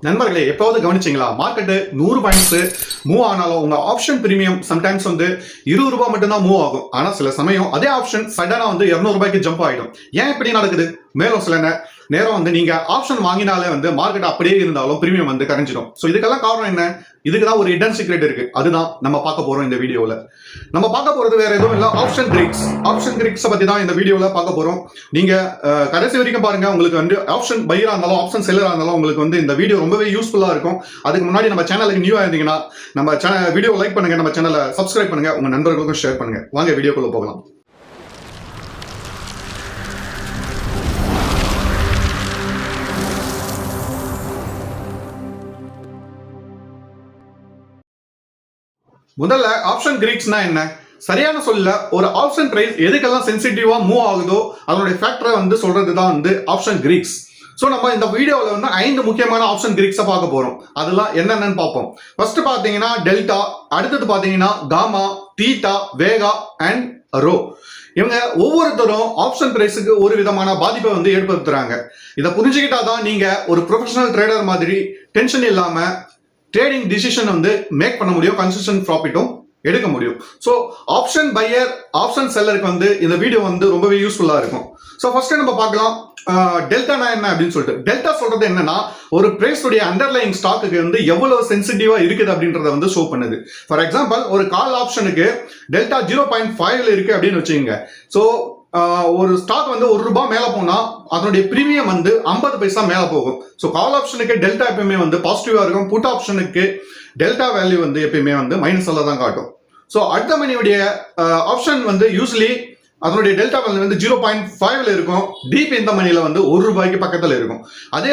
நண்பர்களே எப்போவது கவனிச்சிங்களா? மார்க்கெட்டு நூறு பாயிண்ட்ஸ் மூவ் ஆனாலும் உங்கள் ஆப்ஷன் பிரீமியம் சம்டைம்ஸ் வந்து இருபது ரூபாய் மட்டும்தான் மூவ் ஆகும். ஆனால் சில சமயம் அதே ஆப்ஷன் சடனாக வந்து இரநூறுபாய்க்கு ஜம்ப் ஆயிடும். ஏன் இப்படி நடக்குது? மேலும் சில நேரம் வந்து நீங்க ஆப்ஷன் வாங்கினாலே வந்து மார்க்கெட் அப்படியே இருந்தாலும் பிரீமியம் வந்து கரைஞ்சிடும் ஸோ இதுக்கெல்லாம் காரணம் என்ன? இதுக்கு தான் ஒரு இடன் சீக்ரெட் இருக்கு. அதுதான் நம்ம பார்க்க போறோம் இந்த வீடியோல நம்ம பார்க்க போறது வேற எதுவும் இல்லை. ஆப்ஷன் கிரிக்ஸ் ஆப்ஷன் கிரிக்ஸ் பத்தி தான் இந்த வீடியோல பார்க்க போறோம். நீங்க கடைசி வரைக்கும் பாருங்க. உங்களுக்கு வந்து ஆப்ஷன் பையரா இருந்தாலும் ஆப்ஷன் செல்லரா இருந்தாலும் உங்களுக்கு வந்து இந்த வீடியோ ரொம்பவே யூஸ்ஃபுல்லா இருக்கும். அதுக்கு முன்னாடி நம்ம சேனலுக்கு நியூ இருந்தீங்கன்னா நம்ம சேனல் வீடியோ லைக் பண்ணுங்க. நம்ம சேனலை சப்ஸ்கிரைப் பண்ணுங்க. உங்க நண்பர்களுக்கும் ஷேர் பண்ணுங்க. வாங்க வீடியோக்குள்ள போகலாம். முதல்ல ஆப்ஷன் கிரீக்ஸ்னா என்ன? சரியான சொல்ல ஒரு ஆப்ஷன் பிரைஸ் எதுக்கெல்லாம் சென்சிட்டிவா மூவ் ஆகுதோ அதனுடைய ஃபேக்டரை வந்து சொல்றது தான் வந்து ஆப்ஷன் கிரீக்ஸ் ஸோ நம்ம இந்த வீடியோவில் வந்து ஐந்து முக்கியமான ஆப்ஷன் கிரீக்ஸை பார்க்க போறோம். அதெல்லாம் என்னென்னு பார்ப்போம். ஃபர்ஸ்ட் பார்த்தீங்கன்னா டெல்டா அடுத்தது பார்த்தீங்கன்னா gamma theta vega and rho இவங்க ஒவ்வொருத்தரும் ஆப்ஷன் பிரைஸுக்கு ஒரு விதமான பாதிப்பை வந்து ஏற்படுத்துறாங்க. இதை புரிஞ்சுக்கிட்டா தான் நீங்க ஒரு ப்ரொஃபஷனல் ட்ரேடர் மாதிரி டென்ஷன் இல்லாமல் ட்ரேடிங் டிசிஷன் வந்து மேக் பண்ண முடியும் கன்சிஸ்டன்ட் ப்ராஃபிட்டும் எடுக்க முடியும். ஸோ ஆப்ஷன் பையர் ஆப்ஷன் செல்லருக்கு வந்து இந்த வீடியோ வந்து ரொம்பவே யூஸ்ஃபுல்லாக இருக்கும். ஸோ ஃபர்ஸ்ட் நம்ம பார்க்கலாம் டெல்டானா என்ன அப்படின்னு சொல்லிட்டு. டெல்டா சொல்றது என்னன்னா ஒரு பிரைஸுடைய அண்டர்லைங் ஸ்டாக்குக்கு வந்து எவ்வளவு சென்சிட்டிவா இருக்குது அப்படின்றத வந்து ஷோ பண்ணுது. ஃபார் எக்ஸாம்பிள் ஒரு கால் ஆப்ஷனுக்கு டெல்டா ஜீரோ பாயிண்ட் ஃபைவ்ல இருக்கு அப்படின்னு வச்சுக்கோங்க. ஸோ ஒரு ஸ்டாக் வந்து ஒரு ரூபாய் மேலே போனால் அதனுடைய ப்ரீமியம் வந்து ஐம்பது பைசா மேலே போகும். ஸோ கால் ஆப்ஷனுக்கு டெல்டா எப்பயுமே வந்து பாசிட்டிவாக இருக்கும். புட் ஆப்ஷனுக்கு டெல்டா வேல்யூ வந்து எப்பயுமே வந்து மைனஸில் தான் காட்டும். ஸோ அடுத்த மணியுடைய ஆப்ஷன் வந்து யூஸ்வலி அதனுடைய டெல்டா வேல்யூ வந்து ஜீரோ பாயிண்ட் ஃபைவ்ல இருக்கும். டீப் இந்த மணியில் வந்து ஒரு ரூபாய்க்கு பக்கத்தில் இருக்கும். அதே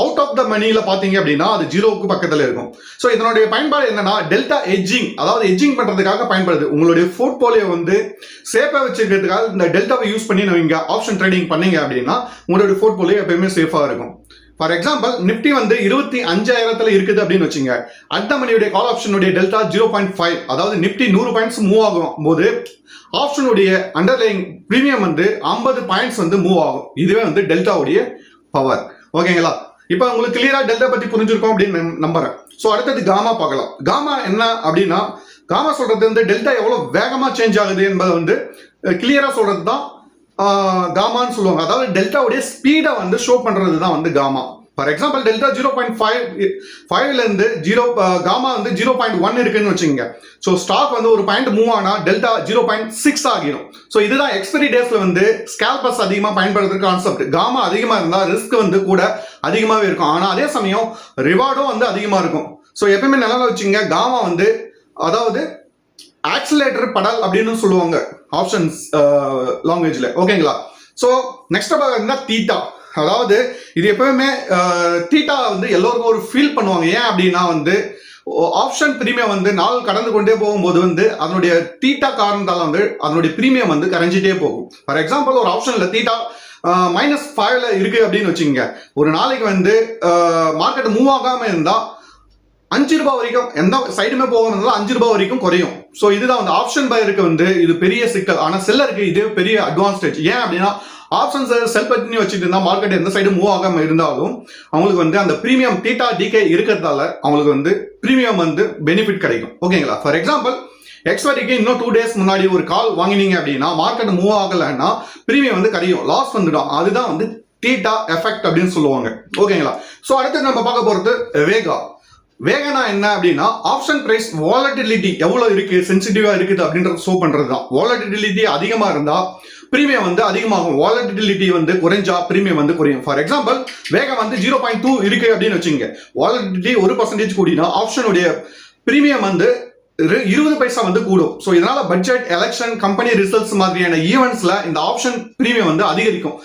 அவுட் ஆஃப் த மணியில் பார்த்தீங்க அப்படின்னா அது ஜீரோவுக்கு பக்கத்தில் இருக்கும். ஸோ இதனுடைய பயன்பாடு என்னன்னா டெல்டா எஜ்ஜிங் அதாவது எஜ்ஜிங் பண்ணுறதுக்காக பயன்படுது. உங்களுடைய போர்ட்போலியோ வந்து சேஃபாக வச்சுக்கிறதுக்காக இந்த டெல்டாவை யூஸ் பண்ணி நீங்கள் ஆப்ஷன் ட்ரேடிங் பண்ணீங்க அப்படின்னா உங்களுடைய போர்ட்போலியோ எப்பயுமே சேஃபாக இருக்கும். ஃபார் எக்ஸாம்பிள் நிப்டி வந்து இருபத்தி அஞ்சாயிரத்தில் இருக்குது அப்படின்னு வச்சுங்க. அடுத்த மணியுடைய கால் ஆப்ஷனுடைய டெல்டா ஜீரோ பாயிண்ட் ஃபைவ் அதாவது நிப்டி நூறு பாயிண்ட்ஸ் மூவ் ஆகும் போது ஆப்ஷனுடைய அண்டர்லைங் ப்ரீமியம் வந்து ஐம்பது பாயிண்ட்ஸ் வந்து மூவ் ஆகும். இதுவே வந்து டெல்டாவுடைய பவர் ஓகேங்களா இப்போ உங்களுக்கு கிளியரா டெல்டா பற்றி புரிஞ்சிருக்கோம் அப்படின்னு நம்புறேன். ஸோ அடுத்தது காமா பார்க்கலாம். காமா என்ன அப்படின்னா காமா சொல்றது வந்து டெல்டா எவ்வளோ வேகமாக சேஞ்ச் ஆகுது என்பதை வந்து கிளியராக சொல்றது தான் காமான்னு சொல்லுவாங்க. அதாவது டெல்டாவுடைய ஸ்பீடை வந்து ஷோ பண்ணுறது தான் வந்து gamma. For example delta zero point five ஃபைவ்லேருந்து ஜீரோ காமா வந்து ஜீரோ பாயிண்ட் ஒன் இருக்குன்னு வச்சுங்க ஸோ ஸ்டாக் வந்து ஒரு பாயிண்ட் மூவ் ஆனால் டெல்டா ஜீரோ பாயிண்ட் சிக்ஸ் ஆகிடும் ஸோ இதுதான் எக்ஸ்பெரி டேஸில் வந்து ஸ்கேல்பஸ் அதிகமாக பயன்படுத்துற கான்செப்ட் காமா அதிகமாக இருந்தால் ரிஸ்க் வந்து கூட அதிகமாகவே இருக்கும். ஆனால் அதே சமயம் ரிவார்டும் வந்து அதிகமாக இருக்கும். ஸோ எப்பயுமே நல்லா வச்சுங்க காமா வந்து அதாவது ஆக்சிலேட்டர் படல் அப்படின்னு சொல்லுவாங்க. ஆப்ஷன்ஸ் லாங்குவேஜில் ஓகேங்களா ஸோ நெக்ஸ்ட் பார்த்தீங்கன்னா தீட்டா அதாவது இது எப்பவுமே uh, தீட்டா வந்து எல்லோருக்கும் ஒரு ஃபீல் பண்ணுவாங்க. ஏன் அப்படின்னா வந்து ஆப்ஷன் பிரீமியம் வந்து நாள் கடந்து கொண்டே போகும்போது வந்து அதனுடைய தீட்டா காரணத்தால் வந்து அதனுடைய பிரீமியம் வந்து கரைஞ்சிட்டே போகும். ஃபார் எக்ஸாம்பிள் ஒரு ஆப்ஷனில் தீட்டா மைனஸ் ஃபைவ்ல இருக்கு அப்படின்னு வச்சுக்கோங்க. ஒரு நாளைக்கு வந்து uh, மார்க்கெட் மூவ் ஆகாமல் இருந்தால் அஞ்சு ரூபாய் வரைக்கும் எந்த சைடுமே போகணும்னாலும் அஞ்சு ரூபாய் வரைக்கும் குறையும். ஸோ இதுதான் வந்து ஆப்ஷன் பையருக்கு வந்து இது பெரிய சிக்கல். ஆனால் செல்லருக்கு இது பெரிய அட்வான்டேஜ் ஏன் அப்படின்னா ஆப்ஷன்ஸ் செல் பண்ணி வச்சுட்டு இருந்தால் மார்க்கெட் எந்த சைடு மூவ் ஆகாம இருந்தாலும் அவங்களுக்கு வந்து அந்த ப்ரீமியம் டீட்டா டிகே இருக்கிறதால அவங்களுக்கு வந்து ப்ரீமியம் வந்து பெனிஃபிட் கிடைக்கும். ஓகேங்களா ஃபார் எக்ஸாம்பிள் எக்ஸ்பைரிக்கு இன்னும் டூ டேஸ் முன்னாடி ஒரு கால் வாங்கினீங்க அப்படின்னா மார்க்கெட் மூவ் ஆகலைன்னா ப்ரீமியம் வந்து கிடையும் லாஸ் வந்துடும். அதுதான் வந்து டீட்டா எஃபெக்ட் அப்படின்னு சொல்லுவாங்க. ஓகேங்களா ஸோ அடுத்து நம்ம பார்க்க போகிறது வேகா வேகனா என்ன அப்படின்னா ஆப்ஷன் பிரைஸ் வாலட்டிலிட்டி எவ்வளோ இருக்கு சென்சிட்டிவா இருக்குது அப்படின்றத ஷோ பண்றது தான் வாலட்டிலிட்டி அதிகமா இருந்தா பிரீமியம் வந்து அதிகமாகும். வாலட்டிலிட்டி வந்து குறைஞ்சா பிரீமியம் வந்து குறையும். ஃபார் எக்ஸாம்பிள் வேகம் வந்து ஜீரோ பாயிண்ட் டூ இருக்கு அப்படின்னு வச்சுங்க வாலட்டிலிட்டி ஒரு பர்சன்டேஜ் கூடினா ஆப்ஷனுடைய பிரீமியம் வந்து இருபது பைசா வந்து கூடும். ஸோ இதனால பட்ஜெட் எலெக்ஷன் கம்பெனி ரிசல்ட்ஸ் மாதிரியான ஈவெண்ட்ஸ்ல இந்த ஆப்ஷன் பிரீமியம் வந்து அதிகரிக்கும்.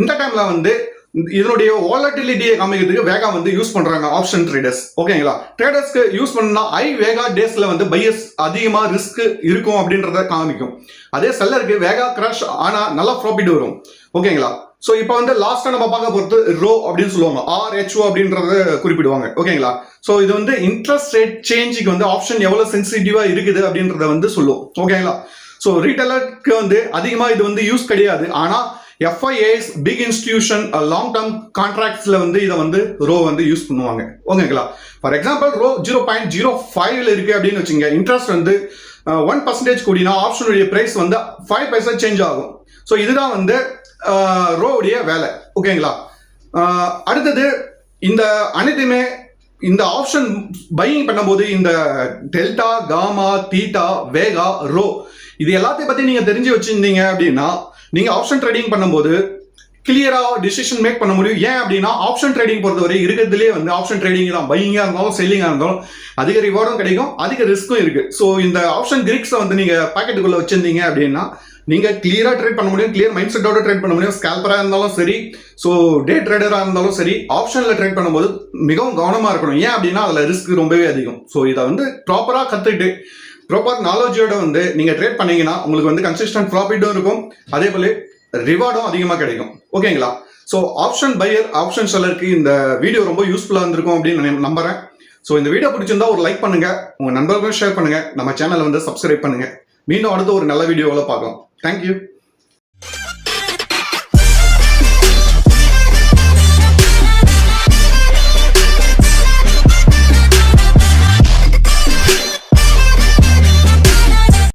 இந்த டைம்ல வந்து இதனுடைய வாலட்டிலிட்டியை காமிக்கிறதுக்கு வேகா வந்து யூஸ் பண்றாங்க ஆப்ஷன் ட்ரேடர்ஸ் ஓகேங்களா ட்ரேடர்ஸ்க்கு யூஸ் பண்ணா ஐ வேகா டேஸ்ல வந்து பையஸ் அதிகமா ரிஸ்க் இருக்கும் அப்படின்றத காமிக்கும். அதே செல்லருக்கு வேகா கிராஷ் ஆனா நல்லா ப்ராஃபிட் வரும். ஓகேங்களா ஸோ இப்போ வந்து லாஸ்ட்டாக நம்ம பார்க்க பொறுத்து ரோ அப்படின்னு சொல்லுவாங்க. ஆர் ஹெச்ஓ அப்படின்றத குறிப்பிடுவாங்க. ஓகேங்களா ஸோ இது வந்து இன்ட்ரெஸ்ட் ரேட் சேஞ்சுக்கு வந்து ஆப்ஷன் எவ்வளோ சென்சிட்டிவாக இருக்குது அப்படின்றத வந்து சொல்லும். ஓகேங்களா ஸோ ரீட்டைலருக்கு வந்து அதிகமாக இது வந்து யூஸ் கிடையாது. ஆனால் FIIs big institution long term கான்ட்ராக்ட்ஸில் வந்து இதை வந்து ரோ வந்து யூஸ் பண்ணுவாங்க. ஓகேங்களா for example rho zero point zero ஃபைவ்ல இருக்கு அப்படின்னு வச்சுங்க. இன்ட்ரெஸ்ட் வந்து ஒன் பர்சன்டேஜ் கூடினா ஆப்ஷனுடைய பிரைஸ் வந்து ஃபைவ் பைசா சேஞ்ச் ஆகும். ஸோ இதுதான் வந்து ரோவுடைய வேலை. ஓகேங்களா அடுத்தது இந்த அனைத்துமே இந்த ஆப்ஷன் பையிங் பண்ணும்போது இந்த delta gamma theta vega rho இது எல்லாத்தையும் பற்றி நீங்கள் தெரிஞ்சு வச்சிருந்தீங்க அப்படின்னா நீங்க ஆப்ஷன் ட்ரேடிங் பண்ணும்போது கிளியரா டிசிஷன் மேக் பண்ண முடியும். ஏன் அப்படின்னா ஆப்ஷன் ட்ரேடிங் பொறுத்தவரை இருக்கிறதுலே வந்து ஆப்ஷன் ட்ரேடிங் தான் பையிங்கா இருந்தாலும் செல்லிங்கா இருந்தாலும் அதிக ரிவார்டும் கிடைக்கும் அதிக ரிஸ்க்கும் இருக்கு. ஸோ இந்த ஆப்ஷன் கிரிக்ஸை வந்து நீங்க பாக்கெட்டுக்குள்ள வச்சிருந்தீங்க அப்படின்னா நீங்க கிளியரா ட்ரேட் பண்ண முடியும் கிளியர் மைண்ட் செட்டோட ட்ரேட் பண்ண முடியும். ஸ்கேல்பரா இருந்தாலும் சரி ஸோ டே ட்ரேடரா இருந்தாலும் சரி ஆப்ஷன்ல ட்ரேட் பண்ணும்போது மிகவும் கவனமா இருக்கணும். ஏன் அப்படின்னா அதுல ரிஸ்க் ரொம்பவே அதிகம். ஸோ இதை வந்து ப்ராப்பரா கற்றுக்கிட்டு ப்ராப்பர் நாலேஜோட வந்து நீங்க ட்ரேட் பண்ணீங்கன்னா உங்களுக்கு வந்து கன்சிஸ்டன்ட் ப்ராஃபிட்டும் இருக்கும். அதே போல ரிவார்டும் அதிகமாக கிடைக்கும். ஓகேங்களா ஸோ ஆப்ஷன் பையர் ஆப்ஷன் செல்லருக்கு இந்த வீடியோ ரொம்ப யூஸ்ஃபுல்லாக இருந்திருக்கும் அப்படின்னு நான் நம்புறேன். ஸோ இந்த வீடியோ பிடிச்சிருந்தா ஒரு லைக் பண்ணுங்க. உங்க நண்பர்களும் ஷேர் பண்ணுங்க. நம்ம சேனலை வந்து சப்ஸ்கிரைப் பண்ணுங்க. மீண்டும் அடுத்த ஒரு நல்ல வீடியோவில் பார்க்கலாம். தேங்க்யூ